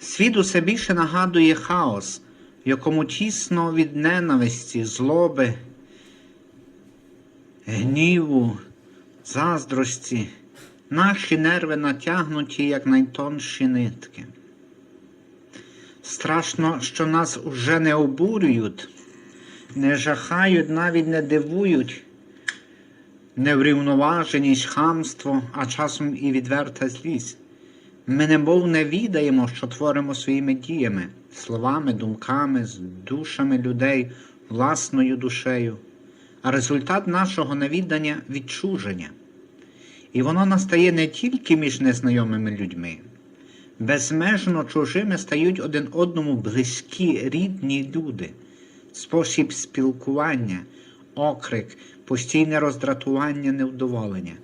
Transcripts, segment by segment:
Світ усе більше нагадує хаос, в якому тісно від ненависті, злоби, гніву, заздрості, наші нерви натягнуті, як найтонші нитки. Страшно, що нас уже не обурюють, не жахають, навіть не дивують неврівноваженість, хамство, а часом і відверта злість. Ми немов не відаємо, що творимо своїми діями, словами, думками, з душами людей, власною душею, а результат нашого невіддання відчуження. І воно настає не тільки між незнайомими людьми. Безмежно чужими стають один одному близькі, рідні люди, спосіб спілкування, окрик, постійне роздратування, невдоволення.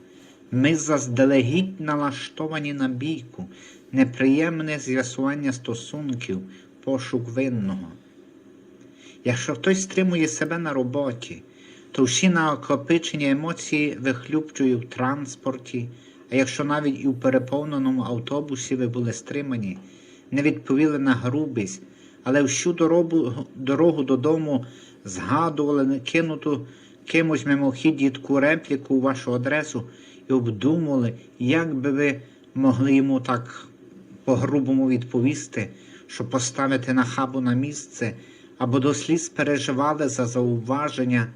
Ми заздалегідь налаштовані на бійку, неприємне з'ясування стосунків, пошук винного. Якщо хтось стримує себе на роботі, то всі накопичені емоції вихлюпчує в транспорті, а якщо навіть і в переповненому автобусі ви були стримані, не відповіли на грубість, але всю дорогу, дорогу додому згадували кинуту кимось мимохідь дітку репліку у вашу адресу і обдумували, як би ви могли йому так по-грубому відповісти, щоб поставити нахабу на місце, або до сліз переживали за зауваження,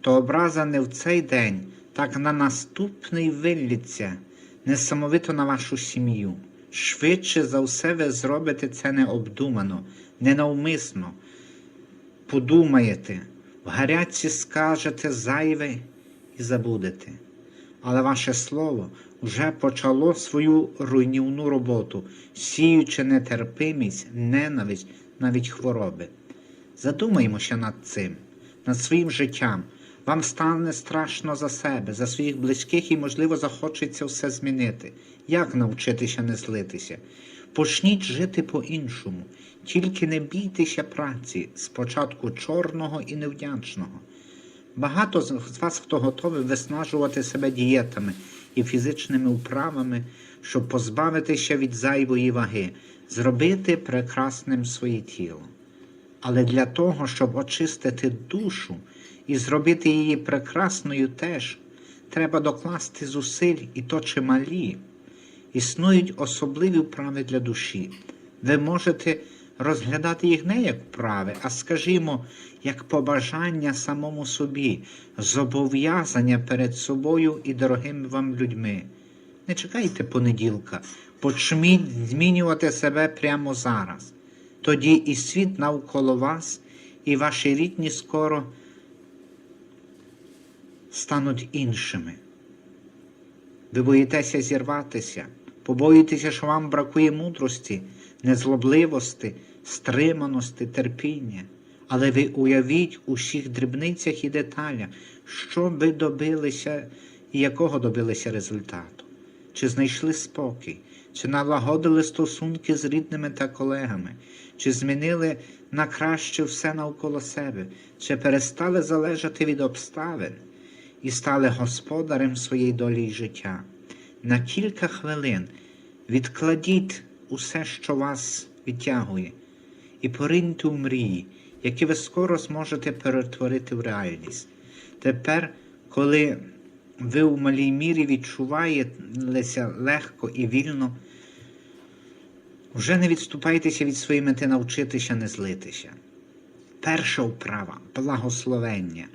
то образа не в цей день, так на наступний вилліться, несамовито на вашу сім'ю. Швидше за все ви зробите це необдумано, ненавмисно. Подумаєте, в гарячці скажете зайве і забудете. Але ваше слово вже почало свою руйнівну роботу, сіючи нетерпимість, ненависть, навіть хвороби. Задумаймося над цим, над своїм життям. Вам стане страшно за себе, за своїх близьких і, можливо, захочеться все змінити. Як навчитися не злитися? Почніть жити по-іншому, тільки не бійтеся праці, спочатку чорного і невдячного. Багато з вас, хто готовий виснажувати себе дієтами і фізичними вправами, щоб позбавитися від зайвої ваги, зробити прекрасним своє тіло. Але для того, щоб очистити душу і зробити її прекрасною теж, треба докласти зусиль і то чималі. Існують особливі вправи для душі. Ви можете розглядати їх не як вправи, а скажімо, як побажання самому собі, зобов'язання перед собою і дорогими вам людьми. Не чекайте понеділка, почміть змінювати себе прямо зараз. Тоді і світ навколо вас, і ваші рідні скоро стануть іншими. Ви боїтеся зірватися, побоїтеся, що вам бракує мудрості, незлобливості, стриманості, терпіння. Але ви уявіть у всіх дрібницях і деталях, що ви добилися і якого добилися результату. Чи знайшли спокій, чи налагодили стосунки з рідними та колегами, чи змінили на краще все навколо себе, чи перестали залежати від обставин і стали господарем своєї долі й життя. На кілька хвилин відкладіть усе, що вас відтягує, і пориньте у мрії, які ви скоро зможете перетворити в реальність. Тепер, коли ви у малій мірі відчуваєтеся легко і вільно, вже не відступайтеся від своєї мети навчитися не злитися. Перша вправа благословення.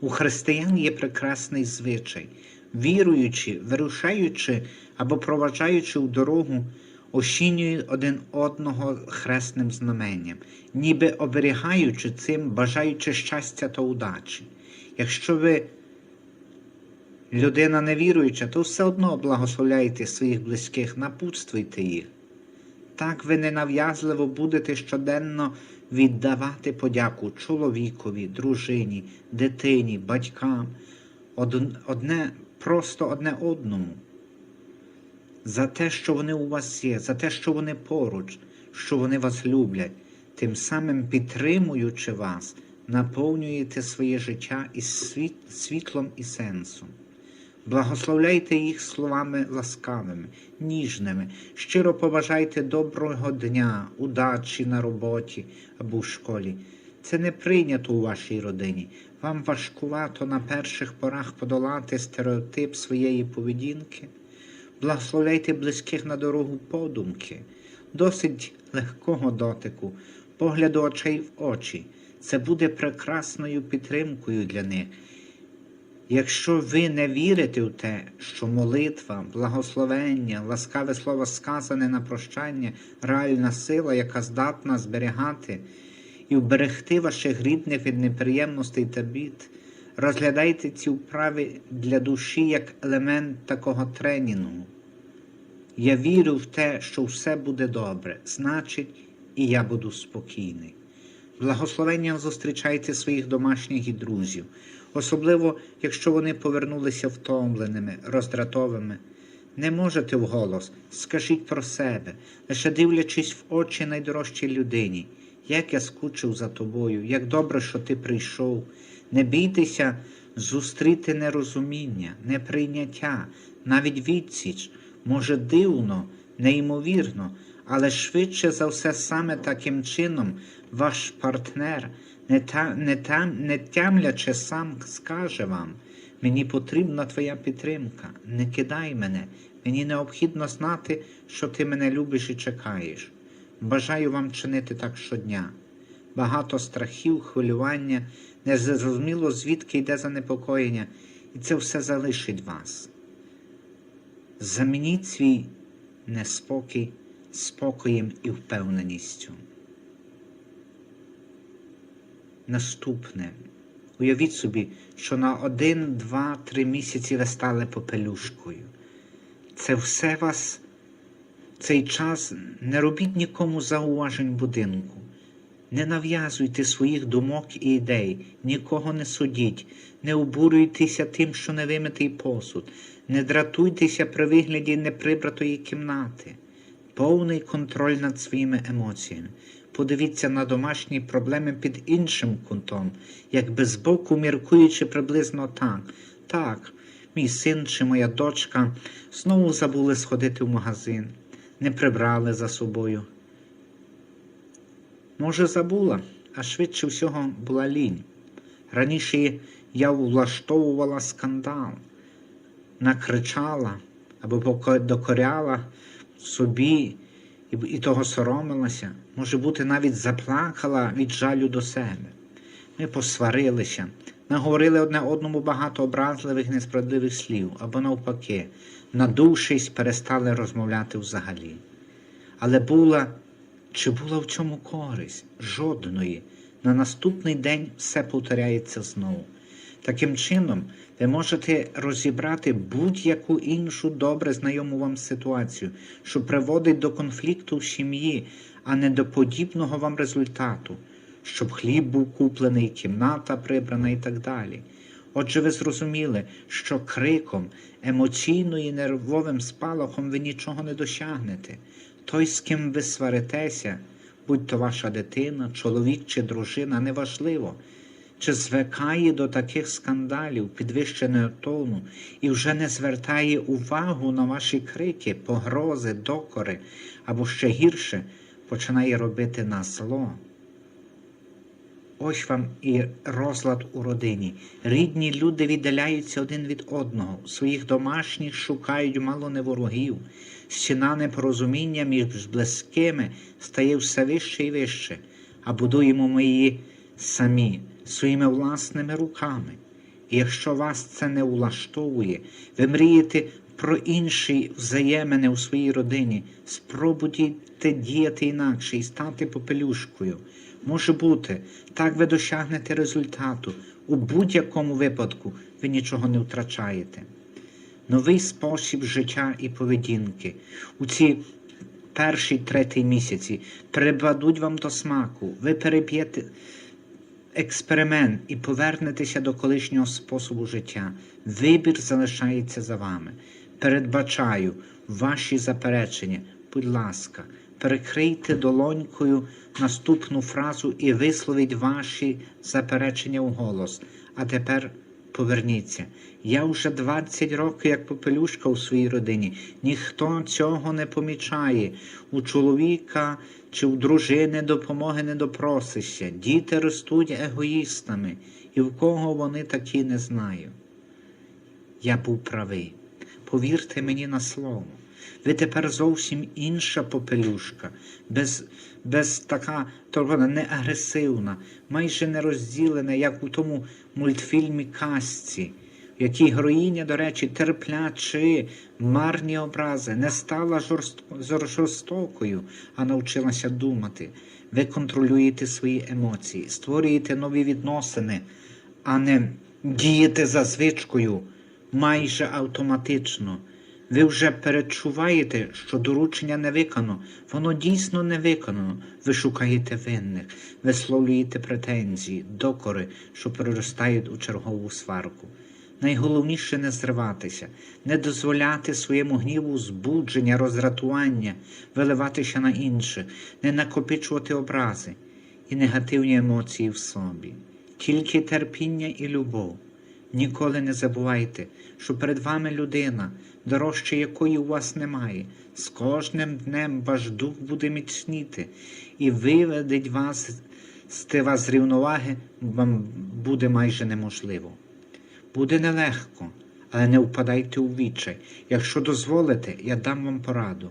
У християн є прекрасний звичай, віруючи, вирушаючи або проваджаючи у дорогу, ощінюють один одного хресним знаменням, ніби оберігаючи цим, бажаючи щастя та удачі. Якщо ви людина невіруюча, то все одно благословляйте своїх близьких, напутствуйте їх. Так ви ненав'язливо будете щоденно віддавати подяку чоловікові, дружині, дитині, батькам, одне, просто одне одному. За те, що вони у вас є, за те, що вони поруч, що вони вас люблять, тим самим підтримуючи вас, наповнюєте своє життя із світлом і сенсом. Благословляйте їх словами ласкавими, ніжними, щиро побажайте доброго дня, удачі на роботі або в школі. Це не прийнято у вашій родині. Вам важкувато на перших порах подолати стереотип своєї поведінки. Благословляйте близьких на дорогу подумки, досить легкого дотику, погляду очей в очі. Це буде прекрасною підтримкою для них. Якщо ви не вірите в те, що молитва, благословення, ласкаве слово сказане на прощання, реальна сила, яка здатна зберігати і вберегти ваших рідних від неприємностей та бід, розглядайте ці вправи для душі як елемент такого тренінгу. Я вірю в те, що все буде добре, значить, і я буду спокійний. Благословенням зустрічайте своїх домашніх і друзів, особливо, якщо вони повернулися втомленими, роздратовими. Не можете вголос, скажіть про себе, лише дивлячись в очі найдорожчій людині, як я скучив за тобою, як добре, що ти прийшов. Не бійтеся зустріти нерозуміння, неприйняття, навіть відсіч, може дивно, неймовірно, але швидше за все саме таким чином ваш партнер, не, та, не, там, не тямляче сам скаже вам, мені потрібна твоя підтримка, не кидай мене, мені необхідно знати, що ти мене любиш і чекаєш. Бажаю вам чинити так щодня. Багато страхів, хвилювання, незрозуміло звідки йде занепокоєння, і це все залишить вас. Замініть свій неспокій спокоєм і впевненістю. Наступне. Уявіть собі, що на один, два, три місяці ви стали попелюшкою. Це все вас, цей час не робіть нікому зауважень будинку. Не нав'язуйте своїх думок і ідей, нікого не судіть, не обурюйтеся тим, що не вимитий посуд, не дратуйтеся при вигляді неприбратої кімнати, повний контроль над своїми емоціями. Подивіться на домашні проблеми під іншим кутом, якби збоку міркуючи приблизно так. Так, мій син чи моя дочка знову забули сходити в магазин, не прибрали за собою. Може, забула, а швидше всього була лінь. Раніше я влаштовувала скандал, накричала або докоряла собі і, того соромилася. Може бути, навіть заплакала від жалю до себе. Ми посварилися, наговорили одне одному багато образливих, несправедливих слів або навпаки, надувшись, перестали розмовляти взагалі. Але була чи була в цьому користь? Жодної. На наступний день все повторяється знову. Таким чином, ви можете розібрати будь-яку іншу добре знайому вам ситуацію, що приводить до конфлікту в сім'ї, а не до подібного вам результату, щоб хліб був куплений, кімната прибрана і так далі. Отже, ви зрозуміли, що криком, емоційно і нервовим спалахом ви нічого не досягнете. Той, з ким ви сваритеся, будь то ваша дитина, чоловік чи дружина, неважливо, чи звикає до таких скандалів, підвищеного тону, і вже не звертає увагу на ваші крики, погрози, докори, або ще гірше починає робити на зло. Ось вам і розлад у родині. Рідні люди віддаляються один від одного, своїх домашніх шукають мало не ворогів. Стіна непорозуміння між близькими стає все вище і вище, а будуємо ми її самі, своїми власними руками. І якщо вас це не влаштовує, ви мрієте про інші взаємини у своїй родині, спробуйте діяти інакше і стати попелюшкою. Може бути, так ви досягнете результату. У будь-якому випадку ви нічого не втрачаєте. Новий спосіб життя і поведінки у ці перші третій місяці припадуть вам до смаку. Ви переб'єте експеримент і повернетеся до колишнього способу життя. Вибір залишається за вами. Передбачаю ваші заперечення. Будь ласка, перекрийте долонькою наступну фразу і висловіть ваші заперечення у голос. А тепер Поверніться. Я вже 20 років як попелюшка у своїй родині. Ніхто цього не помічає. У чоловіка чи у дружини допомоги не допросишся. Діти ростуть егоїстами, і в кого вони такі не знаю. Я був правий. Повірте мені на слово. Ви тепер зовсім інша попелюшка, без, без така торгона, не агресивна, майже не розділена, як у тому мультфільмі Казці, в якій героїня, до речі, терплячи марні образи, не стала жорст- жорстокою, а навчилася думати. Ви контролюєте свої емоції, створюєте нові відносини, а не дієте за звичкою майже автоматично. Ви вже перечуваєте, що доручення не виконано. Воно дійсно не виконано. Ви шукаєте винних, висловлюєте претензії, докори, що переростають у чергову сварку. Найголовніше не зриватися, не дозволяти своєму гніву збудження, роздратування, виливатися на інших, не накопичувати образи і негативні емоції в собі. Тільки терпіння і любов. Ніколи не забувайте, що перед вами людина, дорожче якої у вас немає. З кожним днем ваш дух буде міцніти і виведеть вас з тива з рівноваги вам буде майже неможливо. Буде нелегко, але не впадайте у відчай. Якщо дозволите, я дам вам пораду.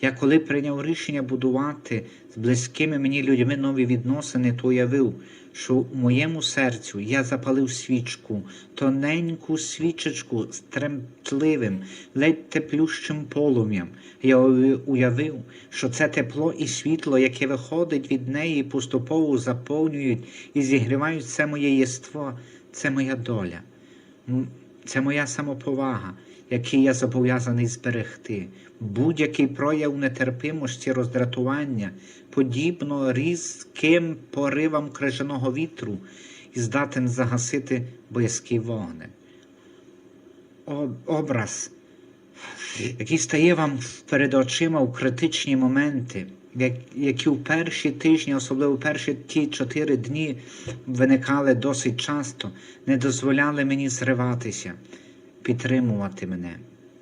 Я коли прийняв рішення будувати з близькими мені людьми нові відносини, то уявив, що у моєму серцю я запалив свічку, тоненьку свічечку з тремтливим, ледь теплющим полум'ям. Я уявив, що це тепло і світло, яке виходить від неї, поступово заповнюють і зігрівають це моє єство, це моя доля. Це моя самоповага, який я зобов'язаний зберегти. Будь-який прояв нетерпимості, роздратування, подібно різким поривам крижаного вітру і здатен загасити боязкий вогник. Образ, який стає вам перед очима у критичні моменти, які в перші тижні, особливо перші ті чотири дні, виникали досить часто, не дозволяли мені зриватися, підтримувати мене.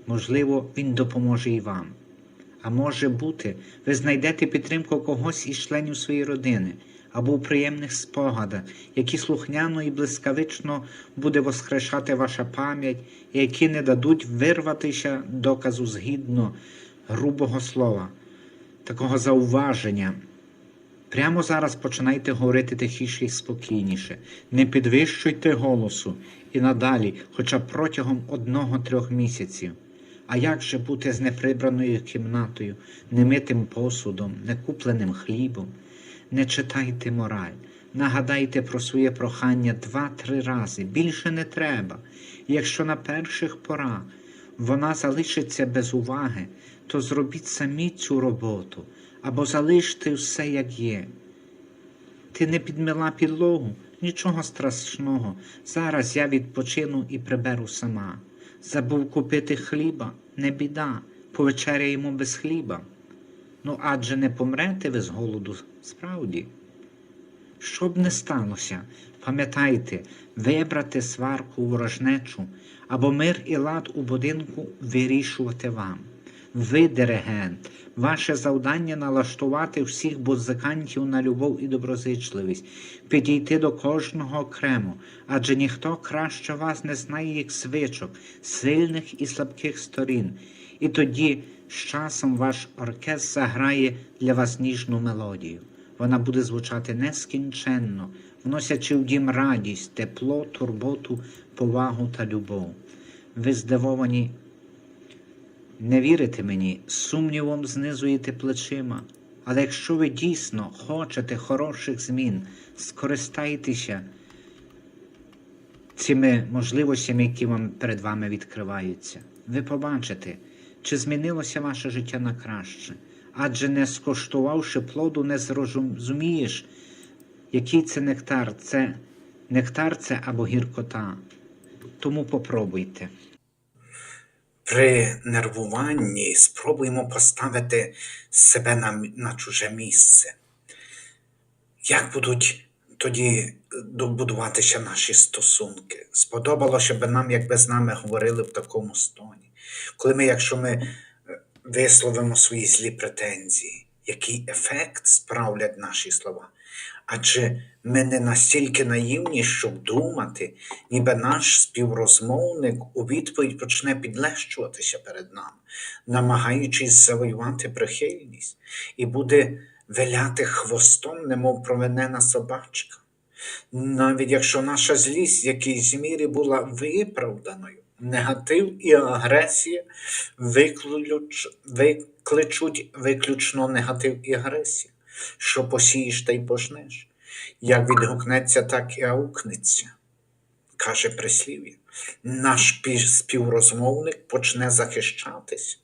Можливо, він допоможе і вам. А може бути, ви знайдете підтримку когось із членів своєї родини або у приємних спогадах, які слухняно і блискавично буде воскрешати ваша пам'ять, і які не дадуть вирватися доказу згідно грубого слова, такого зауваження. Прямо зараз починайте говорити тихіше і спокійніше. Не підвищуйте голосу і надалі, хоча б протягом одного-трьох місяців. А як же бути з неприбраною кімнатою, немитим посудом, некупленим хлібом? Не читайте мораль, нагадайте про своє прохання два-три рази, більше не треба. Якщо на перших порах вона залишиться без уваги, то зробіть самі цю роботу або залиште все як є. Ти не підмила підлогу, нічого страшного. Зараз я відпочину і приберу сама. Забув купити хліба, не біда, повечеряємо без хліба. Ну адже не помрете ви з голоду справді. Що б не сталося, пам'ятайте, вибрати сварку ворожнечу або мир і лад у будинку вирішувати вам. Ви, диригент, ваше завдання налаштувати всіх музикантів на любов і доброзичливість, підійти до кожного окремо, адже ніхто краще вас не знає їх звичок, сильних і слабких сторін. І тоді з часом ваш оркестр заграє для вас ніжну мелодію. Вона буде звучати нескінченно, вносячи в дім радість, тепло, турботу, повагу та любов. Ви здивовані не вірите мені, сумнівом знизуєте плечима. Але якщо ви дійсно хочете хороших змін, скористайтеся цими можливостями, які вам перед вами відкриваються. Ви побачите, чи змінилося ваше життя на краще. Адже не скоштувавши плоду, не зрозумієш, який це нектар. Це нектар це або гіркота. Тому попробуйте. При нервуванні спробуємо поставити себе на, на чуже місце. Як будуть тоді добудуватися наші стосунки. Сподобалося б нам, якби з нами говорили в такому стоні. Коли ми, якщо ми е, висловимо свої злі претензії, який ефект справлять наші слова? Адже ми не настільки наївні, щоб думати, ніби наш співрозмовник у відповідь почне підлещуватися перед нами, намагаючись завоювати прихильність, і буде виляти хвостом, немов провинена собачка. Навіть якщо наша злість в якійсь мірі була виправданою, негатив і агресія виклич, викличуть виключно негатив і агресію. Що посієш, та й пожнеш. Як відгукнеться, так і аукнеться, каже прислів'я. Наш співрозмовник почне захищатись,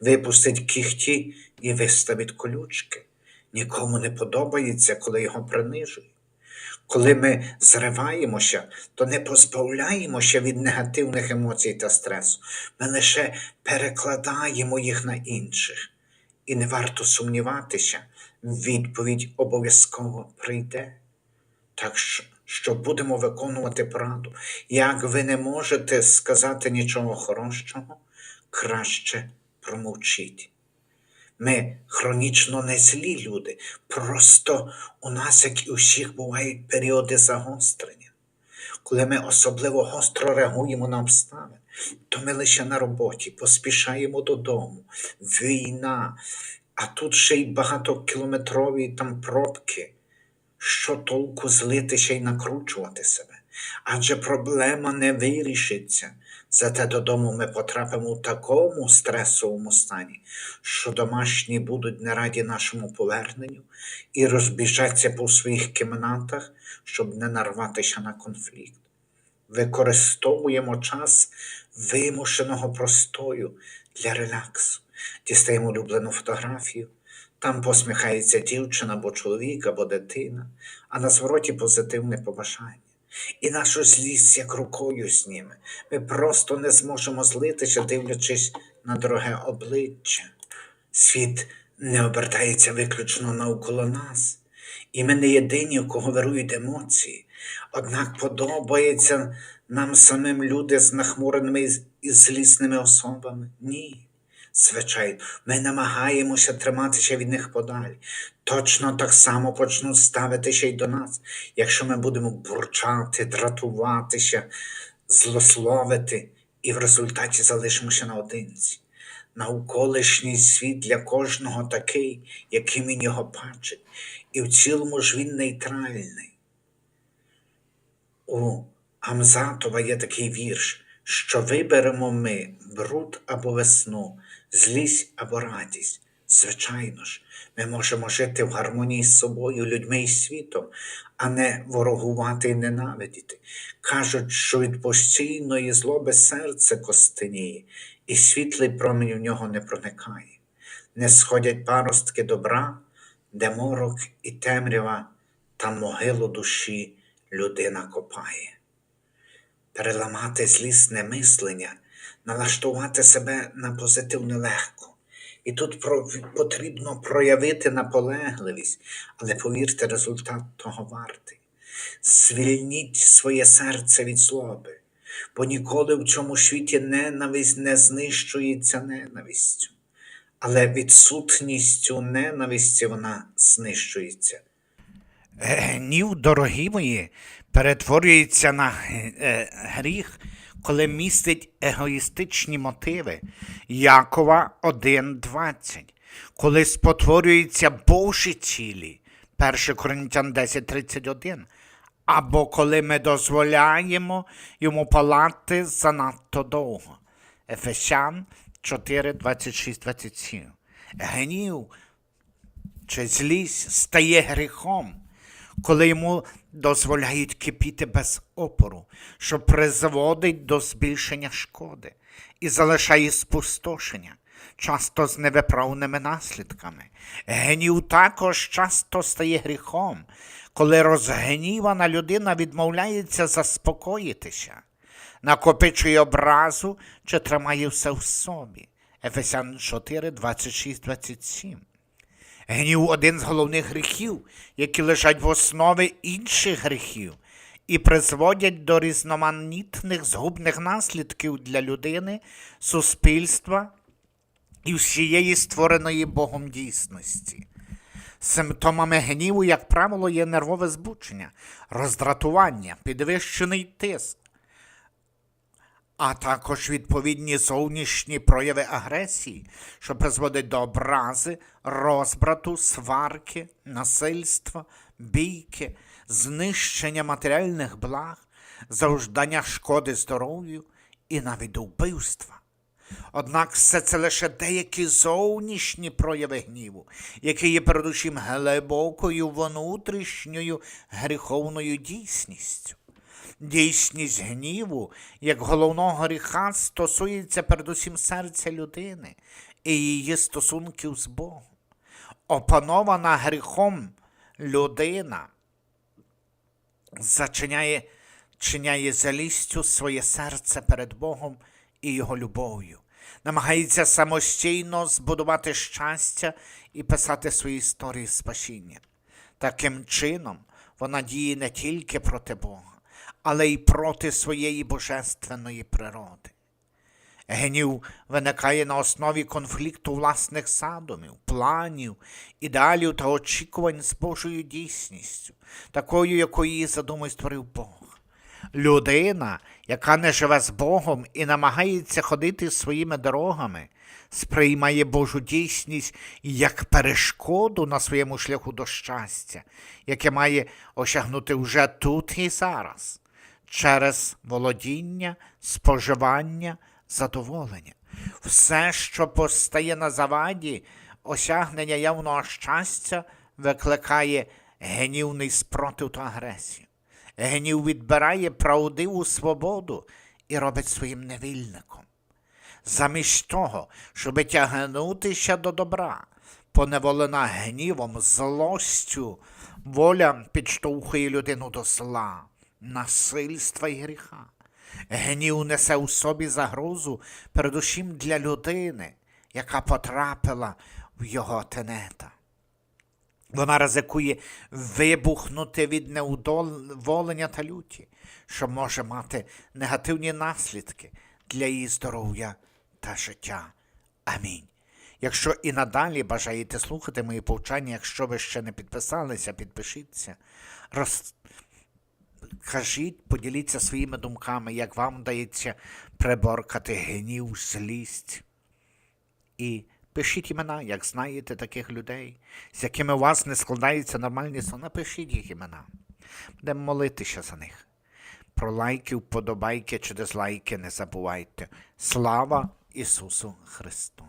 випустить кіхті і виставить колючки. Нікому не подобається, коли його принижують. Коли ми зриваємося, то не позбавляємося від негативних емоцій та стресу. Ми лише перекладаємо їх на інших. І не варто сумніватися, відповідь обов'язково прийде. Так що, будемо виконувати пораду. Як ви не можете сказати нічого хорошого, краще промовчіть. Ми хронічно не злі люди, просто у нас, як і у всіх, бувають періоди загострення. Коли ми особливо гостро реагуємо на обставини, то ми лише на роботі, поспішаємо додому, війна, а тут ще й багатокілометрові там пробки. Що толку злитися і накручувати себе? Адже проблема не вирішиться. Зате додому ми потрапимо у такому стресовому стані, що домашні будуть не раді нашому поверненню і розбіжаться по своїх кімнатах, щоб не нарватися на конфлікт. Використовуємо час вимушеного простою для релаксу. Дістаємо улюблену фотографію. Там посміхається дівчина або чоловік, або дитина, а на звороті позитивне побажання. І нашу злість як рукою зніме. Ми просто не зможемо злитися, дивлячись на дороге обличчя. Світ не обертається виключно навколо нас, і ми не єдині, у кого вирують емоції. Однак подобається нам самим люди з нахмуреними і злісними особами? Ні. Звичайно, ми намагаємося триматися від них подалі. Точно так само почнуть ставитися й до нас, якщо ми будемо бурчати, дратуватися, злословити, і в результаті залишимося наодинці. Навколишній світ для кожного такий, яким він його бачить, і в цілому ж він нейтральний. У Амзатова є такий вірш, що виберемо ми бруд або весну, злість або радість. Звичайно ж, ми можемо жити в гармонії з собою, людьми і світом, а не ворогувати і ненавидіти. Кажуть, що від постійної злоби серце костеніє, і світлий промінь в нього не проникає. Не сходять паростки добра, де морок і темрява, та могилу душі людина копає переламати злісне мислення, налаштувати себе на позитив нелегко. І тут потрібно проявити наполегливість, але повірте, результат того вартий. Звільніть своє серце від злоби, бо ніколи в цьому світі ненависть не знищується ненавистю, але відсутністю ненависті вона знищується. Гнів, дорогі мої, перетворюється на е, гріх, коли містить егоїстичні мотиви. Якова 1.20. Коли спотворюються Божі цілі. 1 Коринтян 10.31. Або коли ми дозволяємо йому палати занадто довго. Ефесян 4, 26, 27. Гнів чи злість стає гріхом, коли йому дозволяють кипіти без опору, що призводить до збільшення шкоди і залишає спустошення, часто з невиправними наслідками. Гнів також часто стає гріхом, коли розгнівана людина відмовляється заспокоїтися, накопичує образу чи тримає все в собі. Ефесян 4, 26, 27. Гнів один з головних гріхів, які лежать в основі інших гріхів і призводять до різноманітних згубних наслідків для людини, суспільства і всієї створеної Богом дійсності. Симптомами гніву, як правило, є нервове збучення, роздратування, підвищений тиск, а також відповідні зовнішні прояви агресії, що призводять до образи, розбрату, сварки, насильства, бійки, знищення матеріальних благ, завждання шкоди здоров'ю і навіть до вбивства. Однак все це лише деякі зовнішні прояви гніву, які є передусім глибокою внутрішньою гріховною дійсністю. Дійсність гніву, як головного гріха, стосується передусім серця людини і її стосунків з Богом. Опанована гріхом людина зачиняє чиняє залістю своє серце перед Богом і Його любов'ю, намагається самостійно збудувати щастя і писати свої історії спасіння. Таким чином, вона діє не тільки проти Бога, але й проти своєї божественної природи. Гнів виникає на основі конфлікту власних задумів, планів, ідеалів та очікувань з Божою дійсністю, такою, якою її задумав створив Бог. Людина, яка не живе з Богом і намагається ходити своїми дорогами, сприймає Божу дійсність як перешкоду на своєму шляху до щастя, яке має осягнути вже тут і зараз, через володіння, споживання, задоволення. Все, що постає на заваді, осягнення явного щастя, викликає гнівний спротив та агресію. Гнів відбирає правдиву свободу і робить своїм невільником. Замість того, щоб тягнутися до добра, поневолена гнівом, злостю, воля підштовхує людину до зла, насильства і гріха. Гнів несе у собі загрозу передусім для людини, яка потрапила в його тенета. Вона ризикує вибухнути від неудоволення та люті, що може мати негативні наслідки для її здоров'я та життя. Амінь. Якщо і надалі бажаєте слухати мої повчання, якщо ви ще не підписалися, підпишіться. Роз... Кажіть, поділіться своїми думками, як вам вдається приборкати гнів, злість. І пишіть імена, як знаєте таких людей, з якими у вас не складаються нормальні слова, напишіть їх імена. Будемо молитися за них. Про лайки, вподобайки чи дизлайки не забувайте. Слава Ісусу Христу!